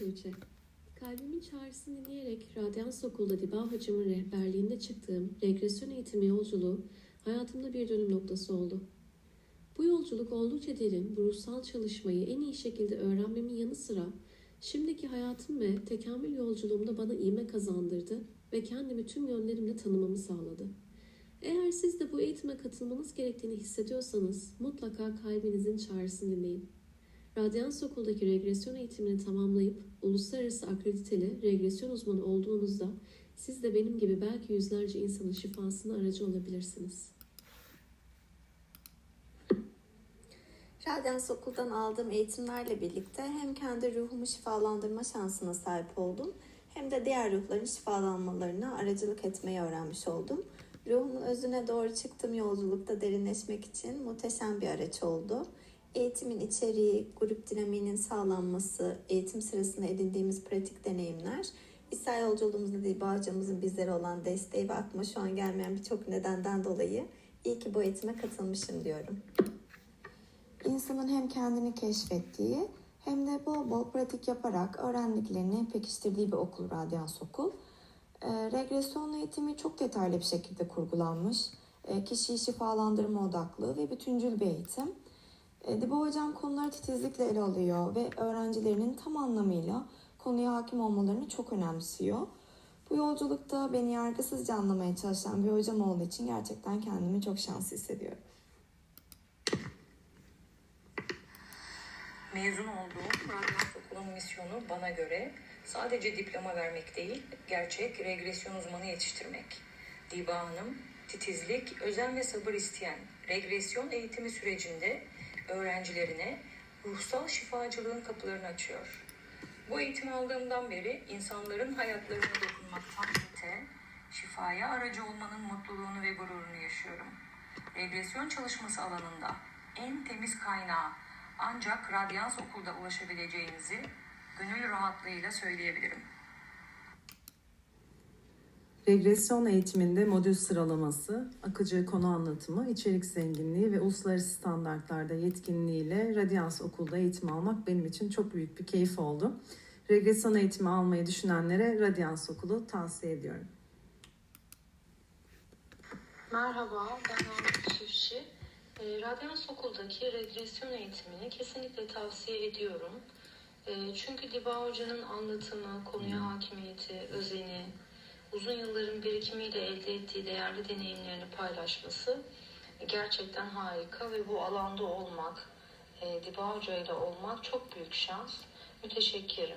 Tuğçe. Kalbimin çağrısını dinleyerek Radyans Okul'da Diba Hocam'ın rehberliğinde çıktığım regresyon eğitimi yolculuğu hayatımda bir dönüm noktası oldu. Bu yolculuk oldukça derin, bu ruhsal çalışmayı en iyi şekilde öğrenmemin yanı sıra şimdiki hayatım ve tekamül yolculuğumda bana iğme kazandırdı ve kendimi tüm yönlerimle tanımamı sağladı. Eğer siz de bu eğitime katılmanız gerektiğini hissediyorsanız mutlaka kalbinizin çağrısını dinleyin. Radyans Okul'daki regresyon eğitimini tamamlayıp uluslararası akrediteli regresyon uzmanı olduğunuzda siz de benim gibi belki yüzlerce insanın şifasına aracı olabilirsiniz. Radyans Okul'dan aldığım eğitimlerle birlikte hem kendi ruhumu şifalandırma şansına sahip oldum hem de diğer ruhların şifalanmalarına aracılık etmeyi öğrenmiş oldum. Ruhumun özüne doğru çıktığım yolculukta derinleşmek için muhteşem bir araç oldu. Eğitimin içeriği, grup dinamiğinin sağlanması, eğitim sırasında edindiğimiz pratik deneyimler, İsa yolculuğumuzda Dilba hocamızın bizlere olan desteği ve aklıma şu an gelmeyen birçok nedenden dolayı iyi ki bu eğitime katılmışım diyorum. İnsanın hem kendini keşfettiği hem de bol bol pratik yaparak öğrendiklerini pekiştirdiği bir okul Radyans Okul. Ee, regresyon eğitimi çok detaylı bir şekilde kurgulanmış. Ee, kişiyi şifalandırma odaklı ve bütüncül bir eğitim. Ee, Diba Hocam konuları titizlikle ele alıyor ve öğrencilerinin tam anlamıyla konuya hakim olmalarını çok önemsiyor. Bu yolculukta beni yargısızca anlamaya çalışan bir hocam olduğu için gerçekten kendimi çok şanslı hissediyorum. Mezun olduğum Radyans Okulu'nun misyonu bana göre sadece diploma vermek değil, gerçek regresyon uzmanı yetiştirmek. Diba Hanım, titizlik, özen ve sabır isteyen regresyon eğitimi sürecinde öğrencilerine ruhsal şifacılığın kapılarını açıyor. Bu eğitimi aldığımdan beri insanların hayatlarına dokunmaktan öte, şifaya aracı olmanın mutluluğunu ve gururunu yaşıyorum. Regresyon çalışması alanında en temiz kaynağı ancak Radyans Okul'da ulaşabileceğinizi gönül rahatlığıyla söyleyebilirim. Regresyon eğitiminde modül sıralaması, akıcı konu anlatımı, içerik zenginliği ve uluslararası standartlarda yetkinliğiyle Radyans Okul'da eğitim almak benim için çok büyük bir keyif oldu. Regresyon eğitimi almayı düşünenlere Radyans Okulu tavsiye ediyorum. Merhaba, ben Ahmet Çiftçi. E, Radyans Okul'daki regresyon eğitimini kesinlikle tavsiye ediyorum. E, çünkü Diba Hoca'nın anlatımı, konuya hakimiyeti, özeni, uzun yılların birikimiyle elde ettiği değerli deneyimlerini paylaşması gerçekten harika ve bu alanda olmak, e, Diba Hoca ile olmak çok büyük şans. Müteşekkirim.